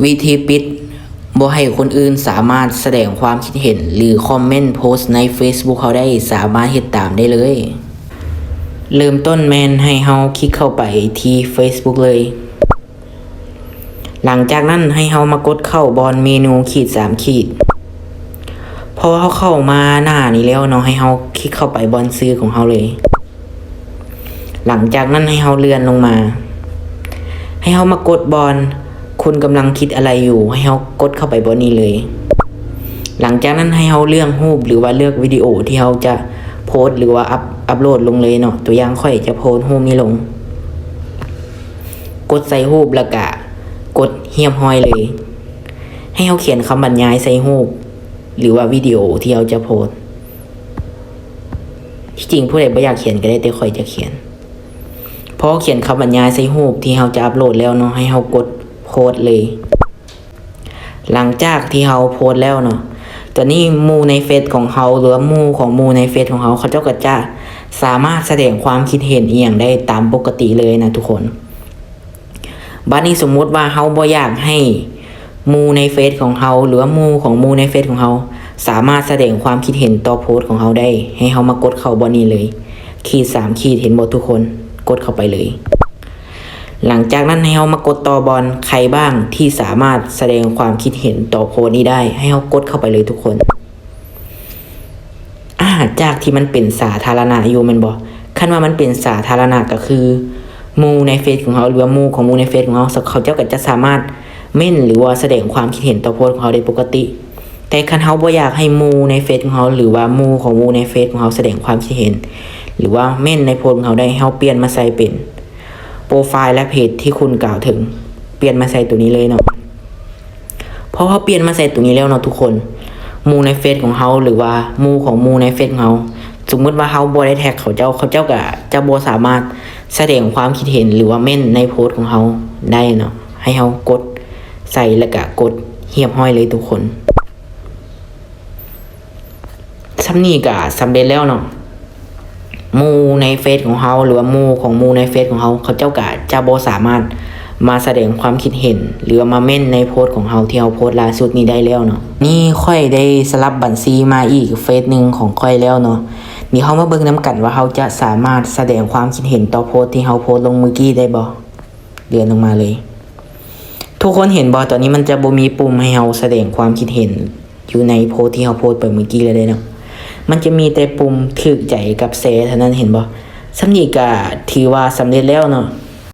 วิธีปิดบ่ให้คนอื่นสามารถแสดงความคิดเห็น หรือคอมเมนต์โพสต์ใน Facebook เขาได้สามารถเฮ็ดตามได้เลย เริ่มต้นแมนให้เฮาคลิกเข้าไปที่ Facebook เลย หลังจากนั้นให้เฮามากดเข้าบอนเมนูขีดสามขีดพอเขาเข้ามาหน้านี้แล้วเนาะให้เฮาคลิกเข้าไปบอนซื้อของเฮาเลย หลังจากนั้นให้เฮาเลื่อนลงมา ให้เฮามากดบอล คุณกำลังคิดอะไรอยู่ให้เฮากดเข้าไปบนนี้เลย หลังจากนั้นให้เฮาเลือกรูปหรือว่าเลือกวิดีโอที่เฮาจะโพสต์หรือว่าอัพอัพโหลดลงเลยเนาะตัวอย่างค่อยจะโพสต์รูปนี้ลง กดใส่รูปแล้วก็กดเฮียมห้อยเลย ให้เฮาเขียนคำบรรยายใส่รูปหรือว่าวิดีโอที่เฮาจะโพสที่จริงผู้ใดบ่อยากเขียนก็ได้แต่ค่อยจะเขียนพอเขียนคำบรรยายใส่รูปที่เราจะอัปโหลดแล้วเนาะให้เรากด โพสเลย หลังจากที่เราโพสแล้วเนาะตอนนี้มูในเฟซของเขาหรือมูของมูในเฟซของเขาเขาเจ้าก็จะสามารถแสดงความคิดเห็นเอียงได้ตามปกติเลยนะทุกคนบัดนี้สมมุติว่าเขาบ่อยากให้มูในเฟซของเขาหรือว่ามูของมูในเฟซของเขาสามารถแสดงความคิดเห็นต่อโพสต์ของเขาได้ ให้เขามากดเข้าบนนี้เลย ขีดสามขีดเห็นหมดทุกคนกดเข้าไปเลย หลังจากนั้นให้เรามากดต่อบอลใครบ้างที่สามารถแสดงความคิดเห็นต่อโพนี้ได้ ให้เรากดเข้าไปเลยทุกคนอาจากที่มันเป็นสาธารณะอยู่มันบอกขั้นว่ามันเป็นสาธารณะก็คือมูในเฟซของเขาหรือว่ามูของมูในเฟซของเขาเขาเจ้าก็จะสามารถเม่นหรือว่าแสดงความคิดเห็นต่อโพสของเขาได้ปกติ แต่คันเขาบ่อยากให้มูในเฟซของเขาหรือว่ามูของมูในเฟซของเขาแสดงความคิดเห็น หรือว่าเม่นในโพสของเขาได้เขาเปลี่ยนมาใส่เป็น รไฟล์และเพจที่คุณกล่าวถึง เปลี่ยนมาใส่ตัวนี้เลยเนาะเพราะเขาเปลี่ยนมาใส่ตัวนี้แล้วเนาะทุกคนมูในเฟซของเขาหรือว่ามูของมูในเฟซของเขาสมมติว่าเขาบอได้แท็กเขาเจ้าเขาเจ้าก็จะบสามารถแสดงความคิดเห็นหรือว่าเม่นในโพสต์ของเขาได้เนาะให้เขากดใส่แล้วก็กดเหียบห้อยเลยทุกคนสำนีก็สำเร็จแล้วเนาะ มูในเฟซของเขาหรือว่ามูของมูในเฟซของเขาเขาเจ้ากะจะโบสามารถมาแสดงความคิดเห็น หรือมาเม่นในโพสต์ของเขาที่เขาโพสต์ล่าสุดนี้ได้แล้วเนาะนี่ค่อยได้สลับบัญชีมาอีกเฟซหนึ่งของค่อยแล้วเนาะนี่เขามาเบิ่งน้กันว่าเขาจะสามารถแสดงความคิดเห็นต่อโพสต์ที่เขาโพสต์ลงเมื่อกี้ได้บ่เดือนลงมาเลย ทุกคนเห็นบ่ตอนนี้มันจะบ่มีปุ่มให้เราแสดงความคิดเห็นอยู่ในโพสต์ที่เขาโพสต์ไปเมื่อกี้เลยเนาะ มันจะมีแต่ปุ่มถึกใจกับเซเท่านั้นเห็นบ่สำนีกะถือว่าสำเร็จแล้วเนาะ